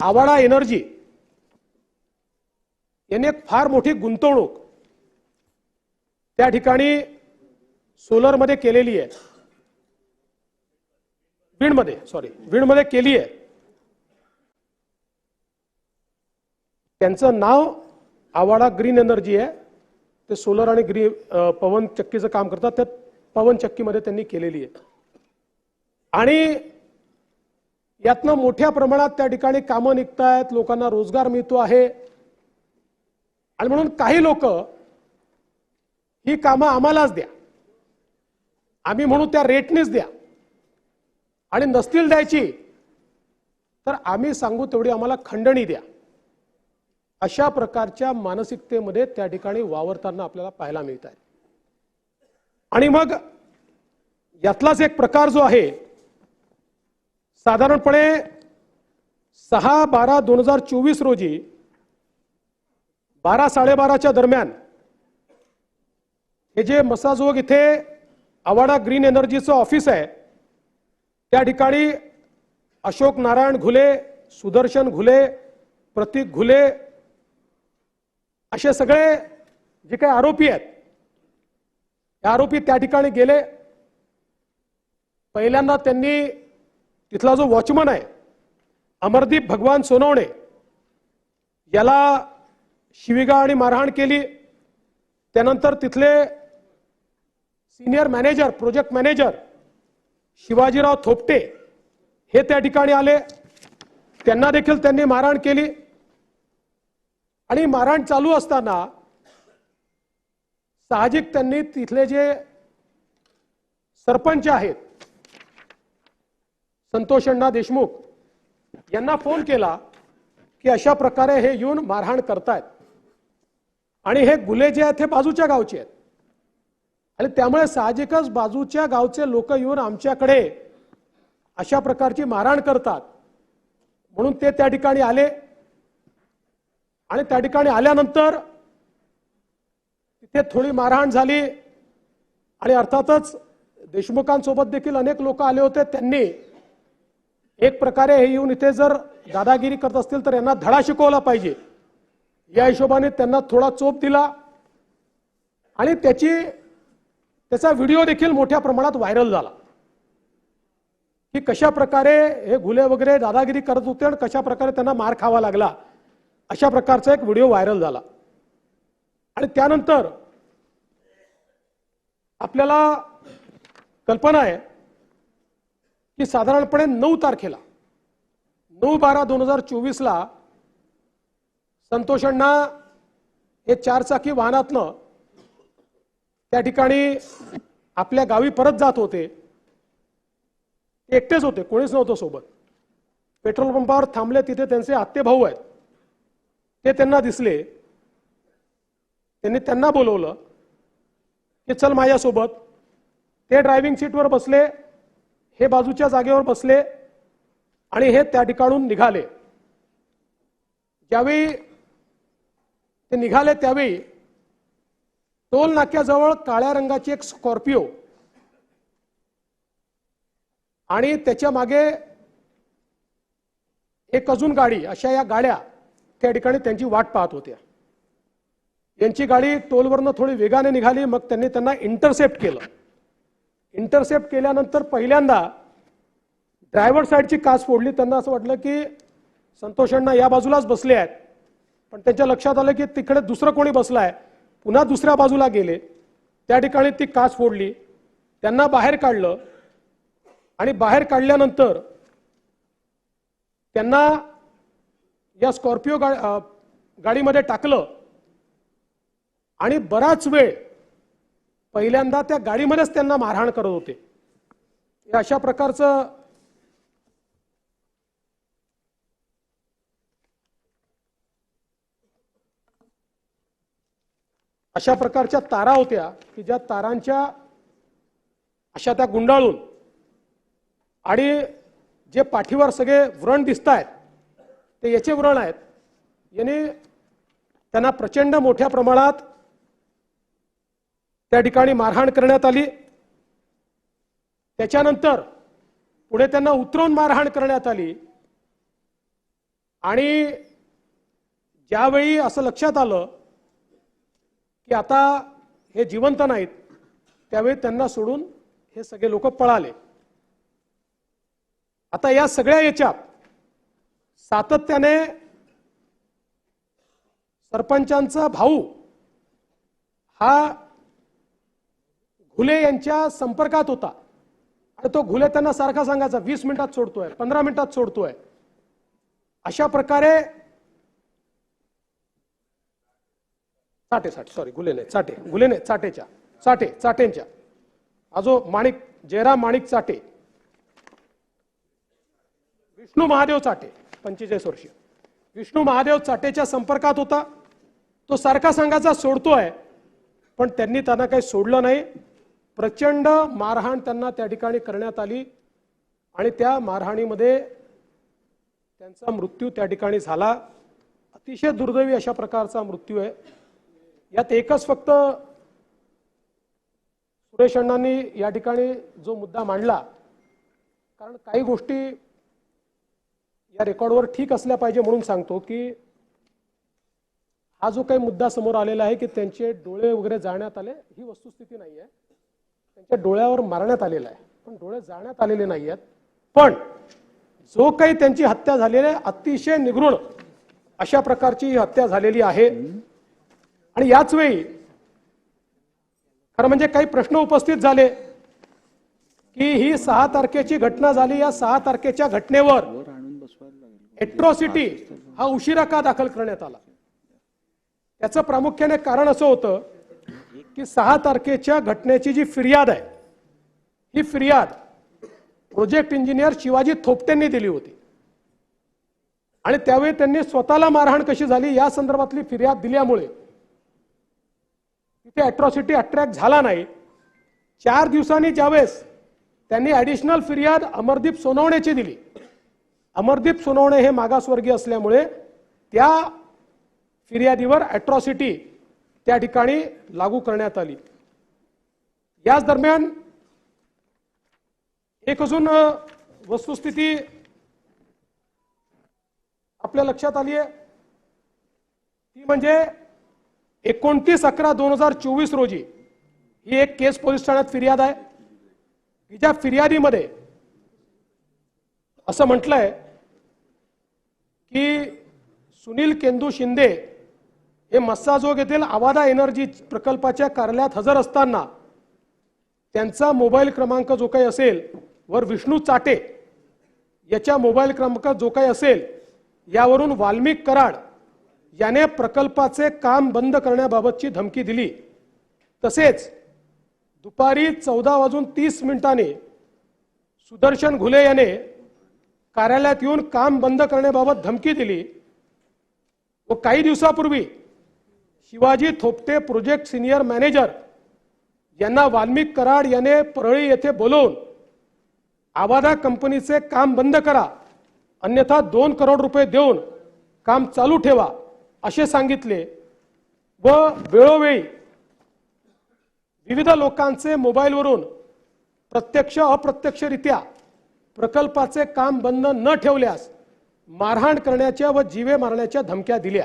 आवाडा energy यांनी एक फार मोठी गुंतवणूक त्या ठिकाणी सोलरमध्ये केलेली आहे. बीडमध्ये सॉरी बीडमध्ये केली आहे. त्यांचं नाव आवाडा ग्रीन एनर्जी आहे. ते सोलर आणि ग्री पवन चक्कीचं काम करतात. त्या पवन चक्कीमध्ये त्यांनी केलेली आहे. आणि यातनं मोठ्या प्रमाणात त्या ठिकाणी कामं निघतायत लोकांना रोजगार मिळतो आहे. आणि म्हणून काही लोक ही कामं आम्हालाच द्या. आम्ही म्हणू त्या रेटनेच द्या. आणि नसतील द्यायची तर आम्ही सांगू तेवढी आम्हाला खंडणी द्या. अशा प्रकारच्या मानसिकतेमध्ये त्या ठिकाणी वावरताना आपल्याला पाहायला मिळत आहे आणि मग यातलाच एक प्रकार जो आहे साधारणपणे सहा बारा दोन हजार चोवीस रोजी बारा साडेबाराच्या दरम्यान हे जे मसाजोग इथे आवाडा ग्रीन एनर्जीचं ऑफिस आहे त्या ठिकाणी अशोक नारायण घुले सुदर्शन घुले प्रतीक घुले असे सगळे जे काही आरोपी आहेत त्या आरोपी त्या ठिकाणी गेले. पहिल्यांदा त्यांनी तिथला जो वॉचमन आहे अमरदीप भगवान सोनवणे याला शिविगा आणि मारहाण केली. त्यानंतर तिथले senior manager project manager Shivajirao Thopte हे त्या ठिकाणी आले. त्यांना देखील त्यांनी मारहाण केली. आणि मारहाण चालू असताना साहजिक त्यांनी तिथले जे सरपंच आहेत संतोष अण्णा देशमुख यांना फोन केला की अशा प्रकारे हे येऊन मारहाण करतायत. आणि हे गुले जे आहेत हे बाजूच्या गावचे आहेत. आणि त्यामुळे साहजिकच बाजूच्या गावचे लोक येऊन आमच्याकडे अशा प्रकारची मारहाण करतात. म्हणून ते त्या ठिकाणी आले. आणि त्या ठिकाणी आल्यानंतर तिथे थोडी मारहाण झाली. आणि अर्थातच देशमुखांसोबत देखील अनेक लोक आले होते. त्यांनी एक प्रकारे हे येऊन इथे जर दादागिरी करत असतील तर यांना धडा शिकवला पाहिजे. या हिशोबाने त्यांना थोडा चोप दिला. आणि त्याची त्याचा व्हिडिओ देखील मोठ्या प्रमाणात व्हायरल झाला. की कशा प्रकारे हे घुले वगैरे दादागिरी करत होते आणि कशा प्रकारे त्यांना मार खावा लागला अशा प्रकारचा एक व्हिडिओ व्हायरल झाला. आणि त्यानंतर आपल्याला कल्पना आहे की साधारणपणे नऊ तारखेला नऊ बारा दोन हजार चोवीसला संतोषांना हे चारचाकी वाहनातनं त्या ठिकाणी आपल्या गावी परत जात होते. एकटेच होते कोणीच नव्हतं सोबत. पेट्रोल पंपावर थांबले तिथे त्यांचे आत्ते भाऊ आहेत. ते त्यांना दिसले. त्यांनी त्यांना बोलवलं की चल माझ्यासोबत. ते ड्रायव्हिंग सीटवर बसले. हे बाजूच्या जागेवर बसले आणि हे त्या ठिकाणून निघाले. ज्यावेळी ते निघाले त्यावेळी टोल नाक्याजवळ काळ्या रंगाची एक स्कॉर्पिओ आणि त्याच्यामागे एक अजून गाडी अशा या गाड्या त्या ठिकाणी त्यांची वाट पाहत होत्या. यांची गाडी टोलवरनं थोडी वेगाने निघाली मग त्यांनी त्यांना इंटरसेप्ट केलं. इंटरसेप्ट केल्यानंतर पहिल्यांदा ड्रायव्हर साईडची काच फोडली. त्यांना असं वाटलं की संतोषांना या बाजूलाच बसले आहेत. पण त्यांच्या लक्षात आलं की तिकडे दुसरं कोणी बसलाय. पुन्हा दुसऱ्या बाजूला गेले. त्या ठिकाणी ती काच फोडली. त्यांना बाहेर काढलं. आणि बाहेर काढल्यानंतर त्यांना या स्कॉर्पिओ गा गाडीमध्ये टाकलं. आणि बराच वेळ पहिल्यांदा त्या गाडीमध्येच त्यांना मारहाण करत होते. हे अशा प्रकारचं अशा प्रकारच्या तारा होत्या की ज्या तारांच्या अशा त्या गुंडाळून आणि जे पाठीवर सगळे व्रण दिसत आहेत ते याचे व्रण आहेत. याने त्यांना प्रचंड मोठ्या प्रमाणात त्या ठिकाणी मारहाण करण्यात आली. त्याच्यानंतर पुढे त्यांना उतरवून मारहाण करण्यात आली. आणि ज्यावेळी असं लक्षात आलं की आता हे जिवंत नाहीत त्यावेळी त्यांना सोडून हे सगळे लोक पळाले. आता या सगळ्या याच्यात सातत्याने सरपंचांचा भाऊ हा घुले यांच्या संपर्कात होता. आणि तो घुले त्यांना सारखा सांगायचा वीस मिनिटात सोडतोय पंधरा मिनिटात सोडतोय. अशा प्रकारे चाटे साठे सॉरी गुले नाही चाटे गुले नाही चाटेच्या चाटे चाटेंच्या. आजो जो माणिक जयराम माणिक चाटे. विष्णू महादेव चाटे पंचेचाळीस वर्षीय विष्णू महादेव चाटेच्या संपर्कात होता. तो सारखा सांगायचा सोडतोय. पण त्यांनी त्यांना काही सोडलं नाही. प्रचंड मारहाण त्यांना त्या ठिकाणी करण्यात आली. आणि त्या मारहाणीमध्ये त्यांचा मृत्यू त्या ठिकाणी झाला. अतिशय दुर्दैवी अशा प्रकारचा मृत्यू आहे. यात एकच फक्त सुरेश अण्णांनी या ठिकाणी जो मुद्दा मांडला कारण काही गोष्टी या रेकॉर्डवर ठीक असल्या पाहिजे म्हणून सांगतो की हा जो काही मुद्दा समोर आलेला आहे की त्यांचे डोळे वगैरे जाळण्यात आले ही वस्तुस्थिती नाही आहे त्यांच्या डोळ्यावर मारण्यात आलेला आहे. पण डोळे जाण्यात आलेले नाही आहेत पण जो काही त्यांची हत्या झालेली आहे अतिशय निगृण अशा प्रकारची ही हत्या झालेली आहे. आणि याच वेळी खरं म्हणजे काही प्रश्न उपस्थित झाले की ही सहा तारखेची घटना झाली. या सहा तारखेच्या घटनेवर एट्रॉसिटी हा उशिरा का दाखल करण्यात आला? त्याचं प्रामुख्याने कारण असं होतं की सहा तारखेच्या घटनेची जी फिर्याद आहे ही फिर्याद प्रोजेक्ट इंजिनियर शिवाजी थोपटेंनी दिली होती. आणि त्यावेळी त्यांनी स्वतःला मारहाण कशी झाली या संदर्भातली फिर्याद दिल्यामुळे तिथे अॅट्रॉसिटी अट्रॅक्ट झाला नाही. चार दिवसांनी ज्यावेळेस त्यांनी ॲडिशनल फिर्याद अमरदीप सोनवणेची दिली. अमरदीप सोनवणे हे मागासवर्गीय असल्यामुळे त्या फिर्यादीवर अॅट्रॉसिटी त्या ठिकाणी लागू करण्यात आली. याच दरम्यान एक अजून वस्तुस्थिती आपल्या लक्षात आली आहे. ती म्हणजे एकोणतीस अकरा दोन हजार चोवीस रोजी ही एक केस पोलीस ठाण्यात फिर्याद आहे. की ज्या फिर्यादीमध्ये असं म्हटलंय की सुनील केंदू शिंदे हे मस्साजोग हो येथील आवादा एनर्जी प्रकल्पाच्या कार्यालयात हजर असताना. त्यांचा मोबाईल क्रमांक जो काही असेल वर विष्णू चाटे याच्या मोबाईल क्रमांक जो काही असेल यावरून वाल्मिक कराड याने प्रकल्पाचे काम बंद करण्याबाबतची धमकी दिली. तसेच दुपारी चौदा वाजून तीस मिनिटांनी सुदर्शन घुले याने कार्यालयात येऊन काम बंद करण्याबाबत धमकी दिली. व काही दिवसापूर्वी Shivaji Thopte project senior manager. यांना वाल्मिक कराड याने परळी येथे बोलवून आवादा कंपनीचे काम बंद करा. अन्यथा दोन करोड रुपये देऊन काम चालू ठेवा असे सांगितले. व वेळोवेळी विविध लोकांचे मोबाईलवरून प्रत्यक्ष अप्रत्यक्षरित्या प्रकल्पाचे काम बंद न ठेवल्यास मारहाण करण्याच्या व जीवे मारण्याच्या धमक्या दिल्या.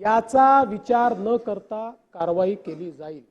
याचा विचार न करता कारवाई केली जाईल.